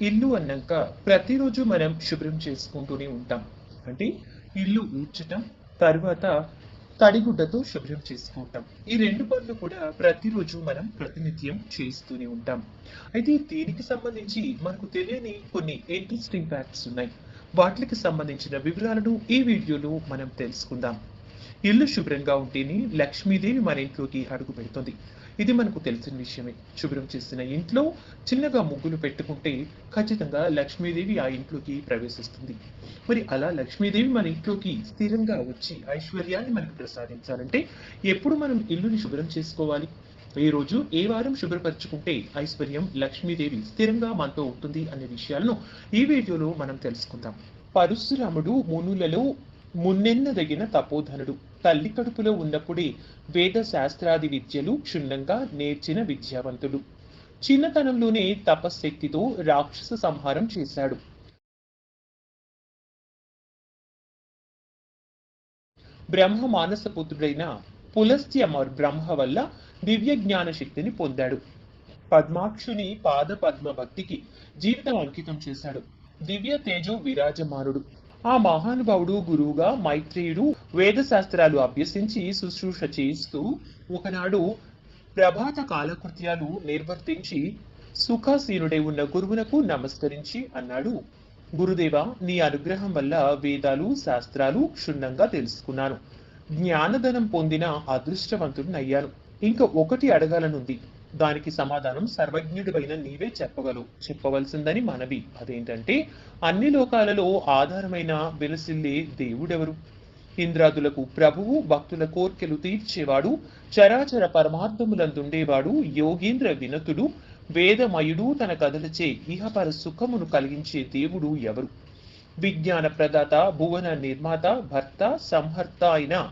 ఇల్లు అన్నాక ప్రతిరోజు మనం శుభ్రం చేసుకుంటూనే ఉంటాం. అంటే ఇల్లు ఊడ్చటం తర్వాత తడిగుడ్డతో శుభ్రం చేసుకుంటాం. ఈ రెండు పనులు కూడా ప్రతిరోజు మనం ప్రతినిత్యం చేస్తూనే ఉంటాం. అయితే దీనికి సంబంధించి మనకు తెలియని కొన్ని ఇంట్రెస్టింగ్ ఫ్యాక్ట్స్ ఉన్నాయి. వాటికి సంబంధించిన వివరాలను ఈ వీడియోలో మనం తెలుసుకుందాం. ఇల్లు శుభ్రంగా ఉంటేనే లక్ష్మీదేవి మన ఇంట్లోకి అడుగు పెడుతుంది. ఇది మనకు తెలిసిన విషయమే. శుభ్రం చేసిన ఇంట్లో చిన్నగా ముగ్గులు పెట్టుకుంటే ఖచ్చితంగా లక్ష్మీదేవి ఆ ఇంట్లోకి ప్రవేశిస్తుంది. మరి అలా లక్ష్మీదేవి మన ఇంట్లోకి స్థిరంగా వచ్చి ఐశ్వర్యాన్ని మనకు ప్రసాదించాలంటే ఎప్పుడు మనం ఇల్లుని శుభ్రం చేసుకోవాలి? ఏ రోజు ఏ వారం శుభ్రపరచుకుంటే ఐశ్వర్యం లక్ష్మీదేవి స్థిరంగా మనతో ఉంటుంది అనే విషయాలను ఈ వీడియోలో మనం తెలుసుకుందాం. పరశురాముడు మునులలో మున్నెన్నదగిన తపోధనుడు. తల్లి కడుపులో ఉన్నప్పుడే వేద శాస్త్రాది విద్యలు క్షుణ్ణంగా నేర్చిన విద్యావంతుడు. చిన్నతనంలోనే తపశ్శక్తితో రాక్షస సంహారం చేశాడు. బ్రహ్మ మానసపుత్రుడైన పులస్త్యమర్ బ్రహ్మ వల్ల దివ్య జ్ఞాన శక్తిని పొందాడు. పద్మాక్షుని పాద పద్మ భక్తికి జీవితం అంకితం చేశాడు. దివ్య తేజో విరాజమానుడు. ఆ మహానుభావుడు గురువుగా మైత్రేయుడు వేద శాస్త్రాలు అభ్యసించి శుశ్రూష చేస్తూ ఒకనాడు ప్రభాత కాలకృత్యాలు నిర్వర్తించి సుఖాసీనుడై ఉన్న గురువునకు నమస్కరించి అన్నాడు. గురుదేవ నీ అనుగ్రహం వల్ల వేదాలు శాస్త్రాలు క్షుణ్ణంగా తెలుసుకున్నాను. జ్ఞానధనం పొందిన అదృష్టవంతుడినయ్యాను. ఇంకా ఒకటి అడగాలనుంది. దానికి సమాధానం సర్వజ్ఞుడివైన నీవే చెప్పగలవు. చెప్పవలసిందని మనవి. అదేంటంటే అన్ని లోకాలలో ఆధారమైన వెలసిల్లే దేవుడెవరు? ఇంద్రాదులకు ప్రభువు భక్తుల కోర్కెలు తీర్చేవాడు చరాచర పరమార్థములందుండేవాడు యోగేంద్ర వినతుడు వేదమయుడు తన కథలచే ఇహపర సుఖమును కలిగించే దేవుడు ఎవరు? విజ్ఞాన ప్రదాత భువన నిర్మాత భర్త సంహర్త అయిన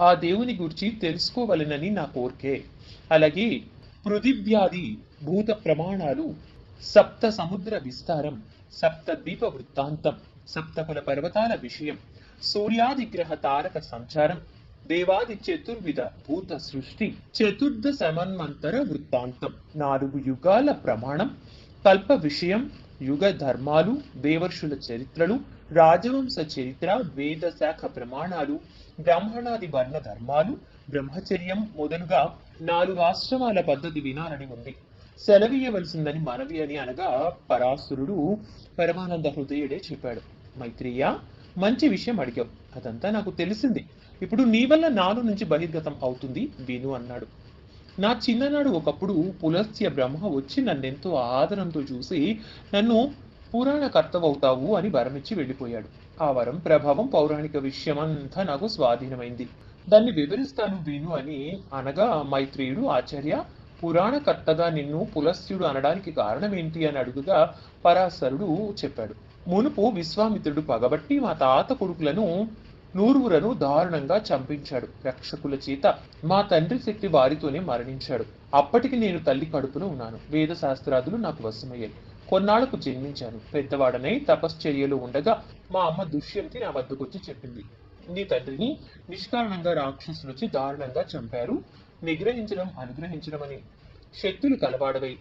ఆ దేవుని గురించి తెలుసుకోవాలనని నా కోరికే. అలాగే పృథివ్యాధి భూత ప్రమాణాలు సప్త సముద్ర విస్తారం సప్త ద్వీప వృత్తాంతం సప్తకుల పర్వతాల విషయం సూర్యాది గ్రహ తారక సంచారం దేవాది చతుర్విధ భూత సృష్టి చతుర్థ సమన్వంతర వృత్తాంతం నాలుగు యుగాల ప్రమాణం కల్ప విషయం యుగ ధర్మాలు దేవర్షుల చరిత్రలు రాజవంశ చరిత్ర వేద శాఖ ప్రమాణాలు బ్రాహ్మణాది వర్ణ ధర్మాలు బ్రహ్మచర్యం మొదలుగా నాలుగు ఆశ్రమాల పద్ధతి వినాలని ఉంది. సెలవీయవలసిందని మనవి అని అనగా పరాశురుడు పరమానంద హృదయుడే చెప్పాడు మైత్రియ మంచి విషయం అడిగావు. అదంతా నాకు తెలిసింది. ఇప్పుడు నీ వల్ల నాలో నుంచి బహిర్గతం అవుతుంది విను అన్నాడు. నా చిన్ననాడు ఒకప్పుడు పులస్త్య బ్రహ్మ వచ్చి నన్నెంతో ఆదరంతో చూసి నన్ను పురాణ కర్తవవుతావు అని వరమిచ్చి వెళ్ళిపోయాడు. ఆ వరం ప్రభావం పౌరాణిక విషయమంతా నాకు స్వాధీనమైంది. దాన్ని వివరిస్తాను విను అని అనగా మైత్రేయుడు ఆచార్య పురాణకర్తగా నిన్ను పులస్త్యుడు అనడానికి కారణం ఏంటి? అని అడుగుగా పరాశరుడు చెప్పాడు. మునుపు విశ్వామిత్రుడు పగబట్టి మా తాత కొడుకులను నూరుగురను దారుణంగా చంపించాడు. రక్షకుల చేత మా తండ్రి శక్తి వారితోనే మరణించాడు. అప్పటికి నేను తల్లి కడుపులో ఉన్నాను. వేద శాస్త్రాదులు నాకు వశమయ్యాయి. కొన్నాళ్ళకు జన్మించాను. పెద్దవాడనై తపశ్చర్యలో ఉండగా మా అమ్మ దుష్యంతి నా వద్దకొచ్చి చెప్పింది. నీ తండ్రిని నిష్కారణంగా రాక్షసులు వచ్చి దారుణంగా చంపారు. నిగ్రహించడం అనుగ్రహించడం అని శక్తులు కలవాడవై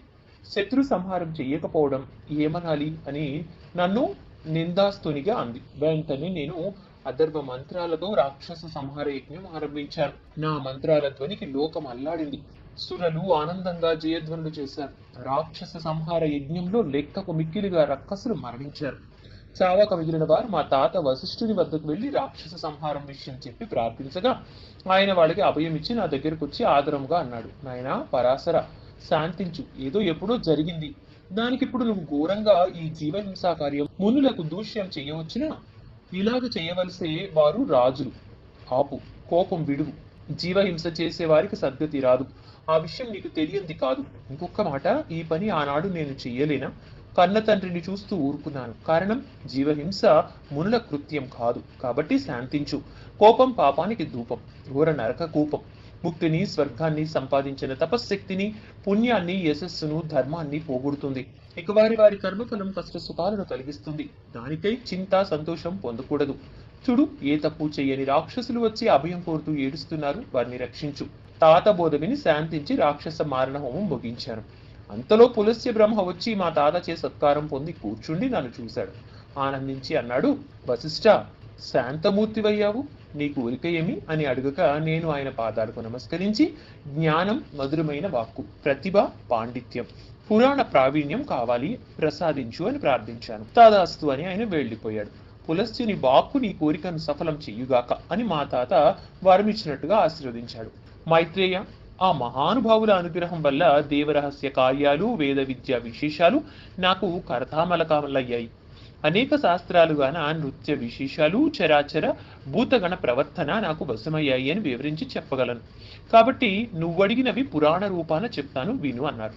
శత్రు సంహారం చెయ్యకపోవడం ఏమనాలి అని నన్ను నిందాస్తునిగా అంది. వెంటనే నేను అదర్భ మంత్రాలతో రాక్షస సంహార యజ్ఞం ఆరంభించాను. నా మంత్రాల ధ్వనికి లోకం అల్లాడింది. సురలు ఆనందంగా జయధ్వనులు చేశారు. రాక్షస సంహార యజ్ఞంలో లెక్కకు మిక్కిలిగా రక్కసులు మరణించారు. చావక మిగిలిన వారు మా తాత వశిష్ఠుని వద్దకు వెళ్ళి రాక్షస సంహారం విషయం చెప్పి ప్రార్థించగా ఆయన వాళ్ళకి అభయం ఇచ్చి నా దగ్గరకు వచ్చి ఆదరముగా అన్నాడు. నాయన పరాశర శాంతించు. ఏదో ఎప్పుడో జరిగింది. దానికి ఇప్పుడు నువ్వు ఘోరంగా ఈ జీవహింసా కార్యం మునులకు దూష్యం చేయవచ్చునా? ఇలాగ చేయవలసే వారు రాజులు. ఆపు కోపం విడువు జీవహింస చేసే వారికి సద్గతి రాదు. ఆ విషయం నీకు తెలియంది కాదు. ఇంకొక మాట ఈ పని ఆనాడు నేను చెయ్యలేనా? కన్న తండ్రిని చూస్తూ ఊరుకున్నాను. కారణం జీవహింస మునుల కృత్యం కాదు. కాబట్టి శాంతించు. కోపం పాపానికి ధూపం. ఘోర నరక కూపం. ముక్తిని స్వర్గాన్ని సంపాదించిన తపశ్శక్తిని పుణ్యాన్ని యశస్సును ధర్మాన్ని పోగొడుతుంది. ఇక వారి వారి కర్మఫలం కష్ట సుఖాలను కలిగిస్తుంది. దానికై చింత సంతోషం పొందకూడదు. చూడు ఏ తప్పు చేయని రాక్షసులు వచ్చి అభయం కోరుతూ ఏడుస్తున్నారు. వారిని రక్షించు. తాత బోధవిని శాంతించి రాక్షస మారణ హోమం ముగించాను అంతలో పులస్య బ్రహ్మ వచ్చి మా తాత చే సత్కారం పొంది కూర్చుండి నన్ను చూశాడు. ఆనందించి అన్నాడు వశిష్ఠ శాంతమూర్తివయ్యావు నీ కోరిక ఏమి? అని అడుగక నేను ఆయన పాదాలకు నమస్కరించి జ్ఞానం మధురమైన వాక్కు ప్రతిభ పాండిత్యం పురాణ ప్రావీణ్యం కావాలి ప్రసాదించు అని ప్రార్థించాను. తాదాస్తు అని ఆయన వెళ్ళిపోయాడు. పులస్త్యుని బాక్కు నీ కోరికను సఫలం చెయ్యుగాక అని మా తాత వరమిచ్చినట్టుగా ఆశీర్వదించాడు. మైత్రేయ ఆ మహానుభావుల అనుగ్రహం వల్ల దేవరహస్య కార్యాలు వేద విద్య విశేషాలు నాకు కరతామలకాలయ్యాయి అనేక శాస్త్రాలుగాన నృత్య విశేషాలు చరాచర భూతగణ ప్రవర్తన నాకు వశమయ్యాయి అని వివరించి చెప్పగలను. కాబట్టి నువ్వడిగినవి పురాణ రూపాన చెప్తాను విను అన్నారు.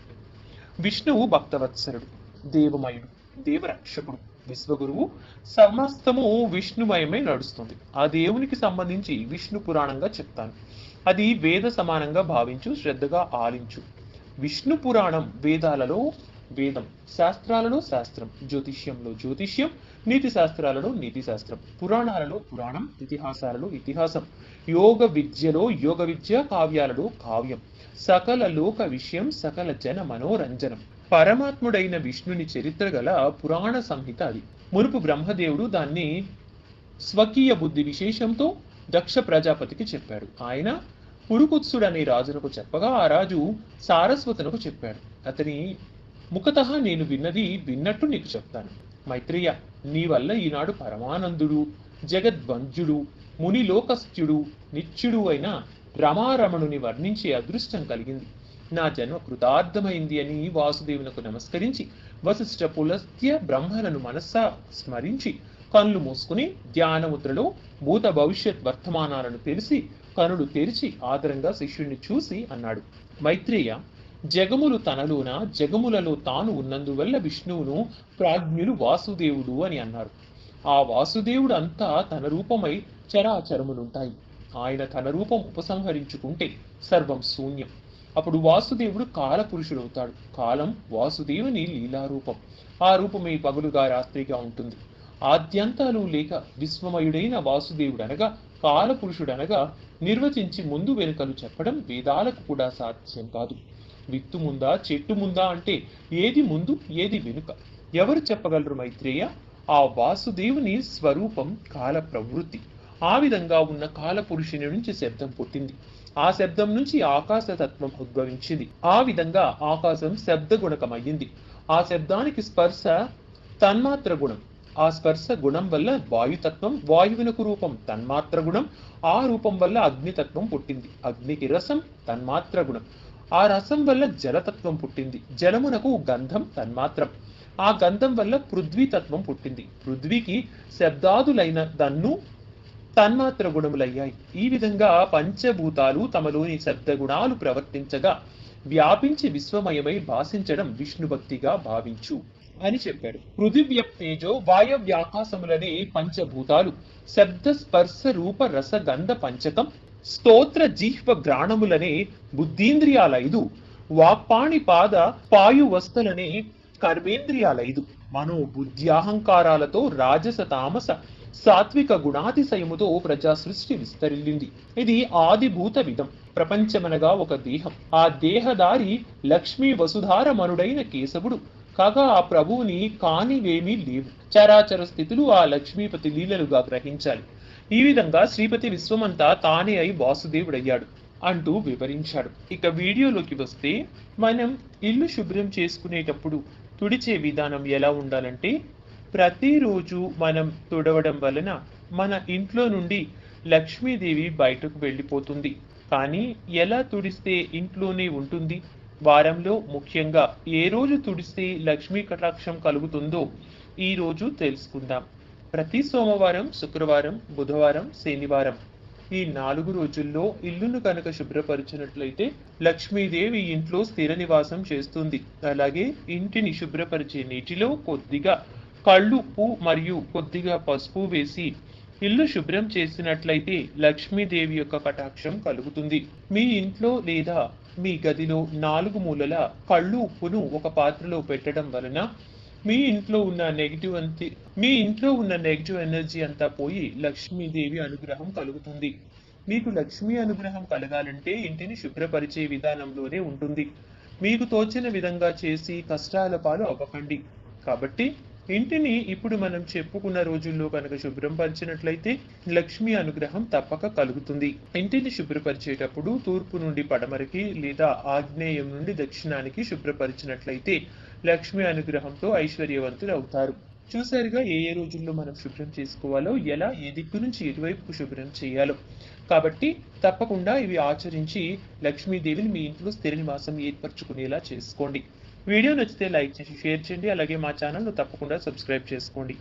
విష్ణువు భక్తవత్సరుడు దేవమయుడు దేవరక్షకుడు విశ్వగురువు సమస్తము విష్ణుమయమే నడుస్తుంది. ఆ దేవునికి సంబంధించి విష్ణు పురాణంగా చెప్తాను. అది వేద సమానంగా భావించు శ్రద్ధగా ఆలించు. విష్ణు పురాణం వేదాలలో వేదం శాస్త్రాలలో శాస్త్రం జ్యోతిష్యంలో జ్యోతిష్యం నీతి శాస్త్రాలలో నీతి శాస్త్రం పురాణాలలో పురాణం ఇతిహాసాలలో ఇతిహాసం యోగ విద్యలో యోగ విద్య కావ్యాలలో కావ్యం సకల లోక విషయం సకల జన మనోరంజనం. పరమాత్ముడైన విష్ణుని చరిత్ర గల పురాణ సంహిత అది. మునుపు బ్రహ్మదేవుడు దాన్ని స్వకీయ బుద్ధి విశేషంతో దక్ష ప్రజాపతికి చెప్పాడు. ఆయన పురుకుత్సుడు అనే రాజునకు చెప్పగా ఆ రాజు సారస్వతునకు చెప్పాడు. అతని ముఖతః నేను విన్నది విన్నట్టు నీకు చెప్తాను. మైత్రేయ నీ వల్ల ఈనాడు పరమానందుడు జగద్వంజుడు మునిలోకస్థ్యుడు నిత్యుడు అయిన రమారమణుని వర్ణించే అదృష్టం కలిగింది. నా జన్మ కృతార్థమైంది అని వాసుదేవునకు నమస్కరించి వశిష్ఠ పులస్త్య బ్రహ్మలను మనస్సా స్మరించి కళ్ళు మూసుకుని ధ్యానముద్రలో భూత భవిష్యత్ వర్తమానాలను తెలిసి కనుడు తెరిచి ఆదరంగా శిష్యుణ్ణి చూసి అన్నాడు. మైత్రేయ జగములు తనలోన? జగములలో తాను ఉన్నందువల్ల విష్ణువును ప్రాజ్ఞులు వాసుదేవుడు అని అన్నారు. ఆ వాసుదేవుడు అంతా తన రూపమై చరాచరములుంటాయి. ఆయన తన రూపం ఉపసంహరించుకుంటే సర్వం శూన్యం. అప్పుడు వాసుదేవుడు కాలపురుషుడవుతాడు. కాలం వాసుదేవుని లీలారూపం. ఆ రూపమే పగులుగా రాత్రిగా ఉంటుంది. ఆద్యంతాలు లేక విశ్వమయుడైన వాసుదేవుడు అనగా కాలపురుషుడు అనగా నిర్వచించి ముందు వెనుకలు చెప్పడం వేదాలకు కూడా సాధ్యం కాదు. విత్తు ముందా చెట్టు ముందా అంటే ఏది ముందు ఏది వెనుక? ఎవరు చెప్పగలరు మైత్రేయ? ఆ వాసుదేవుని స్వరూపం కాల ప్రవృత్తి. ఆ విధంగా ఉన్న కాలపురుషుని నుంచి శబ్దం పుట్టింది. ఆ శబ్దం నుంచి ఆకాశ తత్వం ఉద్భవించింది. ఆ విధంగా ఆకాశం శబ్ద గుణకమయ్యింది ఆ శబ్దానికి స్పర్శ తన్మాత్ర గుణం ఆ స్పర్శ గుణం వల్ల వాయుతత్వం వాయువునకు రూపం తన్మాత్ర గుణం ఆ రూపం వల్ల అగ్నితత్వం పుట్టింది. అగ్నికి రసం తన్మాత్ర గుణం. ఆ రసం వల్ల జలతత్వం పుట్టింది. జలమునకు గంధం తన్మాత్రం. ఆ గంధం వల్ల పృథ్వీ తత్వం పుట్టింది. పృథ్వీకి శబ్దాదులైన దన్ను తన్మాత్ర గుణములయ్యాయి. ఈ విధంగా పంచభూతాలు తమలోని శబ్ద గుణాలు ప్రవర్తించగా వ్యాపించి విశ్వమయమై భాషించడం విష్ణు భక్తిగా భావించు. అని చెప్పాడు. పృథివ్యప్తేజో వాయవ్యాకాశములనే పంచభూతాలు. శబ్ద స్పర్శ రూప రస గంధ పంచకం స్తోత్ర జీహ్వ గ్రాణములనే బుద్ధీంద్రియాలైదు వాక్పాణి పాద పాయువస్తులనే కర్మేంద్రియాలైదు. మనో బుద్ధ్యాహంకారాలతో రాజస తామస సాత్విక గుణాతిశయముతో ప్రజా సృష్టి విస్తరిల్లింది ఇది ఆదిభూత విధం. ప్రపంచమనగా ఒక దేహం. ఆ దేహదారి లక్ష్మీ వసుధార మనుడైన కేశవుడు. కాగా ఆ ప్రభువుని కానివేమీ లేవు. చరాచర స్థితులు ఆ లక్ష్మీపతి లీలలుగా గ్రహించాలి. ఈ విధంగా శ్రీపతి విశ్వమంతా తానే అయి వాసుదేవుడయ్యాడు అంటూ వివరించాడు. ఇక వీడియోలోకి వస్తే మనం ఇల్లు శుభ్రం చేసుకునేటప్పుడు తుడిచే విధానం ఎలా ఉండాలంటే ప్రతిరోజు మనం తుడవడం వలన మన ఇంట్లో నుండి లక్ష్మీదేవి బయటకు వెళ్ళిపోతుంది. కానీ ఎలా తుడిస్తే ఇంట్లోనే ఉంటుంది? వారంలో ముఖ్యంగా ఏ రోజు తుడిస్తే లక్ష్మీ కటాక్షం కలుగుతుందో ఈ రోజు తెలుసుకుందాం. ప్రతి సోమవారం శుక్రవారం బుధవారం శనివారం ఈ నాలుగు రోజుల్లో ఇల్లును కనుక శుభ్రపరిచినట్లయితే లక్ష్మీదేవి ఇంట్లో స్థిర నివాసం చేస్తుంది. అలాగే ఇంటిని శుభ్రపరిచే నీటిలో కొద్దిగా కళ్ళుప్పు మరియు కొద్దిగా పసుపు వేసి ఇల్లు శుభ్రం చేసినట్లయితే లక్ష్మీదేవి యొక్క కటాక్షం కలుగుతుంది. మీ ఇంట్లో లేదా మీ గదిలో నాలుగు మూలల కళ్ళు ఉప్పును ఒక పాత్రలో పెట్టడం వలన మీ ఇంట్లో ఉన్న నెగిటివ్ అంతి మీ ఇంట్లో ఉన్న నెగిటివ్ ఎనర్జీ అంతా పోయి లక్ష్మీదేవి అనుగ్రహం కలుగుతుంది. మీకు లక్ష్మీ అనుగ్రహం కలగాలంటే ఇంటిని శుభ్రపరిచే విధానంలోనే ఉంటుంది. మీకు తోచిన విధంగా చేసి కష్టాల పాలు అవ్వకండి. కాబట్టి ఇంటిని ఇప్పుడు మనం చెప్పుకున్న రోజుల్లో కనుక శుభ్రం పరిచినట్లయితే లక్ష్మి అనుగ్రహం తప్పక కలుగుతుంది. ఇంటిని శుభ్రపరిచేటప్పుడు తూర్పు నుండి పడమరకి లేదా ఆగ్నేయం నుండి దక్షిణానికి శుభ్రపరిచినట్లయితే లక్ష్మి అనుగ్రహంతో ఐశ్వర్యవంతులు అవుతారు. చూసారుగా ఏ ఏ రోజుల్లో మనం శుభ్రం చేసుకోవాలో ఎలా ఏ దిక్కు నుంచి ఎటువైపు శుభ్రం చేయాలో. కాబట్టి తప్పకుండా ఇవి ఆచరించి లక్ష్మీదేవిని మీ ఇంట్లో స్థిర నివాసం ఏర్పరచుకునేలా చేసుకోండి. వీడియో నచ్చితే లైక్ చేసి షేర్ చేయండి. అలాగే మా ఛానల్ను తప్పకుండా సబ్స్క్రైబ్ చేసుకోండి.